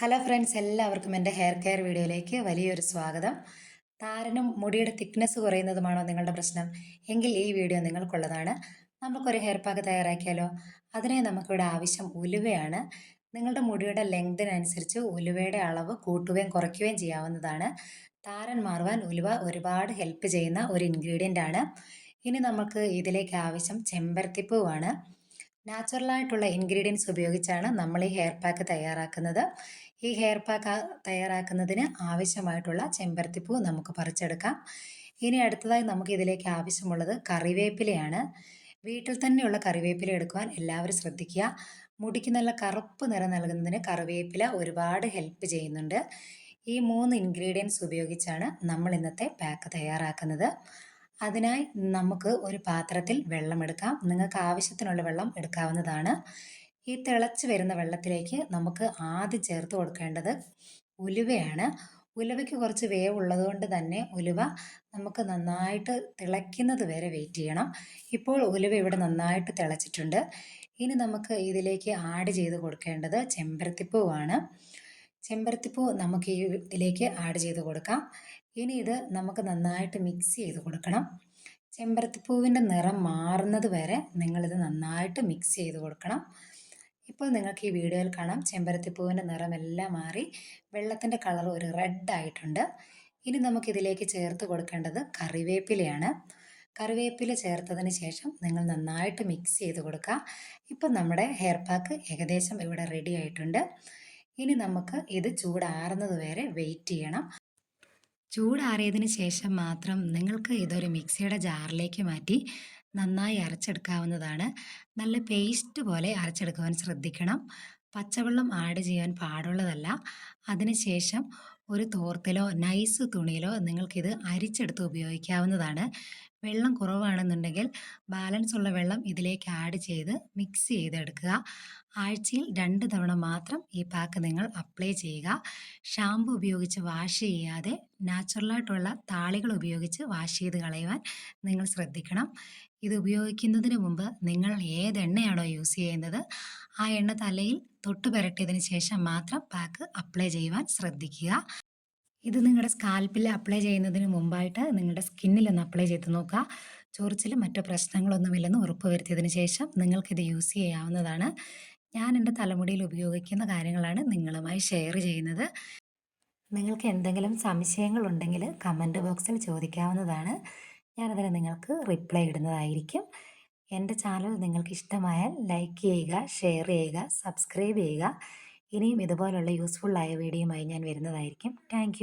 Hello friends എല്ലാവർക്കും എന്റെ hair care വീഡിയോയിലേക്ക് വലിയൊരു സ്വാഗതം. താരനും മുടിയുടെ തിക്നെസ് കുറയുന്നതുമാണോ നിങ്ങളുടെ പ്രശ്നം? എങ്കിൽ ഈ വീഡിയോ നിങ്ങൾക്കുള്ളതാണ്. നമുക്കൊരു ഹെയർ പാക്ക് തയ്യാറാക്കിയാലോ? അതിനെ നമുക്കിവിടെ ആവശ്യം ഉലുവയാണ്. നിങ്ങളുടെ മുടിയുടെ ലെങ്തിനനുസരിച്ച് ഉലുവയുടെ അളവ് കൂട്ടുകയും കുറയ്ക്കുകയും ചെയ്യാവുന്നതാണ്. താരൻ മാറുവാൻ ഉലുവ ഒരുപാട് ഹെൽപ്പ് ചെയ്യുന്ന ഒരു ഇൻഗ്രീഡിയന്റ് ആണ് ഇനി നമുക്ക് ഇതിലേക്ക് ആവശ്യം ചെമ്പരത്തിപ്പൂവാണ്. നാച്ചുറലായിട്ടുള്ള ഇൻഗ്രീഡിയൻസ് ഉപയോഗിച്ചാണ് നമ്മൾ ഈ ഹെയർ പാക്ക് തയ്യാറാക്കുന്നത്. ഈ ഹെയർ പാക്ക് തയ്യാറാക്കുന്നതിന് ആവശ്യമായിട്ടുള്ള ചെമ്പരത്തിപ്പൂ നമുക്ക് പറിച്ചെടുക്കാം. ഇനി അടുത്തതായി നമുക്ക് ഇതിലേക്ക് ആവശ്യമുള്ളത് കറിവേപ്പിലയാണ്. വീട്ടിൽ തന്നെയുള്ള കറിവേപ്പില എടുക്കുവാൻ എല്ലാവരും ശ്രദ്ധിക്കുക. മുടിക്ക് നല്ല കറുപ്പ് നിറം നൽകുന്നതിന് കറിവേപ്പില ഒരുപാട് ഹെൽപ്പ് ചെയ്യുന്നുണ്ട്. ഈ മൂന്ന് ഇൻഗ്രീഡിയൻസ് ഉപയോഗിച്ചാണ് നമ്മൾ ഇന്നത്തെ പാക്ക് തയ്യാറാക്കുന്നത്. അതിനായി നമുക്ക് ഒരു പാത്രത്തിൽ വെള്ളമെടുക്കാം നിങ്ങൾക്ക് ആവശ്യത്തിനുള്ള വെള്ളം എടുക്കാവുന്നതാണ്. ഈ തിളച്ച് വരുന്ന വെള്ളത്തിലേക്ക് നമുക്ക് ആദ്യം ചേർത്ത് കൊടുക്കേണ്ടത് ഉലുവയാണ്. ഉലുവയ്ക്ക് കുറച്ച് വേവുള്ളത് ഉള്ളതുകൊണ്ട് തന്നെ ഉലുവ നമുക്ക് നന്നായിട്ട് തിളയ്ക്കുന്നത് വരെ വെയിറ്റ് ചെയ്യണം. ഇപ്പോൾ ഉലുവ ഇവിടെ നന്നായിട്ട് തിളച്ചിട്ടുണ്ട്. ഇനി നമുക്ക് ഇതിലേക്ക് ആഡ് ചെയ്ത് കൊടുക്കേണ്ടത് ചെമ്പരത്തിപ്പൂവാണ്. ചെമ്പരത്തിപ്പൂ നമുക്ക് ഇതിലേക്ക് ആഡ് ചെയ്ത് കൊടുക്കാം. ഇനി ഇത് നമുക്ക് നന്നായിട്ട് മിക്സ് ചെയ്ത് കൊടുക്കണം. ചെമ്പരത്തിപ്പൂവിന്റെ നിറം മാറുന്നത് വരെ നിങ്ങളിത് നന്നായിട്ട് മിക്സ് ചെയ്ത് കൊടുക്കണം. ഇപ്പോൾ നിങ്ങൾക്ക് ഈ വീഡിയോയിൽ കാണാം. ചെമ്പരത്തിപ്പൂവിന്റെ നിറമെല്ലാം മാറി. വെള്ളത്തിന്റെ കളർ ഒരു റെഡ് ആയിട്ടുണ്ട്. ഇനി നമുക്കിതിലേക്ക് ചേർത്ത് കൊടുക്കേണ്ടത് കറിവേപ്പിലയാണ്. കറിവേപ്പില ചേർത്തതിന് ശേഷം നിങ്ങൾ നന്നായിട്ട് മിക്സ് ചെയ്ത് കൊടുക്കുക. ഇപ്പം നമ്മുടെ ഹെയർ പാക്ക് ഏകദേശം ഇവിടെ റെഡി ആയിട്ടുണ്ട്. ഇനി നമുക്ക് ഇത് ചൂടാറുന്നത് വരെ വെയിറ്റ് ചെയ്യണം. ചൂടാറിയതിന് ശേഷം മാത്രം നിങ്ങൾക്ക് ഇതൊരു മിക്സിയുടെ ജാറിലേക്ക് മാറ്റി നന്നായി അരച്ചെടുക്കാവുന്നതാണ്. നല്ല പേസ്റ്റ് പോലെ അരച്ചെടുക്കുവാൻ ശ്രദ്ധിക്കണം. പച്ചവെള്ളം ആഡ് ചെയ്യാൻ പാടുള്ളതല്ല. അതിനുശേഷം ഒരു തോർത്തിലോ നൈസ് തുണിയിലോ നിങ്ങൾക്കിത് അരിച്ചെടുത്ത് ഉപയോഗിക്കാവുന്നതാണ്. വെള്ളം കുറവാണെന്നുണ്ടെങ്കിൽ ബാലൻസ് ഉള്ള വെള്ളം ഇതിലേക്ക് ആഡ് ചെയ്ത് മിക്സ് ചെയ്തെടുക്കുക. ആഴ്ചയിൽ രണ്ട് തവണ മാത്രം ഈ പാക്ക് നിങ്ങൾ അപ്ലൈ ചെയ്യുക. ഷാമ്പു ഉപയോഗിച്ച് വാഷ് ചെയ്യാതെ നാച്ചുറലായിട്ടുള്ള താളികൾ ഉപയോഗിച്ച് വാഷ് ചെയ്ത് കളയുവാൻ നിങ്ങൾ ശ്രദ്ധിക്കണം. ഇത് ഉപയോഗിക്കുന്നതിന് മുമ്പ് നിങ്ങൾ ഏത് എണ്ണയാണോ യൂസ് ചെയ്യുന്നത് ആ എണ്ണ തലയിൽ തൊട്ട് പുരട്ടിയതിന് ശേഷം മാത്രം പാക്ക് അപ്ലൈ ചെയ്യുവാൻ ശ്രദ്ധിക്കുക. ഇത് നിങ്ങളുടെ സ്കാൽപ്പിൽ അപ്ലൈ ചെയ്യുന്നതിന് മുമ്പായിട്ട് നിങ്ങളുടെ സ്കിന്നിൽ ഒന്ന് അപ്ലൈ ചെയ്ത് നോക്കുക ചൊറിച്ചിൽ മറ്റു പ്രശ്നങ്ങളൊന്നുമില്ലെന്ന് ഉറപ്പുവരുത്തിയതിന് ശേഷം നിങ്ങൾക്കിത് യൂസ് ചെയ്യാവുന്നതാണ്. ഞാൻ എന്റെ തലമുടിയിൽ ഉപയോഗിക്കുന്ന കാര്യങ്ങളാണ് നിങ്ങളുമായി ഷെയർ ചെയ്യുന്നത്. നിങ്ങൾക്ക് എന്തെങ്കിലും സംശയങ്ങളുണ്ടെങ്കിൽ കമന്റ് ബോക്സിൽ ചോദിക്കാവുന്നതാണ്. ഞാനതിന് നിങ്ങൾക്ക് റിപ്ലൈ ഇടുന്നതായിരിക്കും. എന്റെ ചാനൽ നിങ്ങൾക്ക് ഇഷ്ടമായാൽ ലൈക്ക് ചെയ്യുക ഷെയർ ചെയ്യുക സബ്സ്ക്രൈബ് ചെയ്യുക. ഇനിയും ഇതുപോലുള്ള യൂസ്ഫുള്ളായ വീഡിയോയുമായി ഞാൻ വരുന്നതായിരിക്കും. താങ്ക്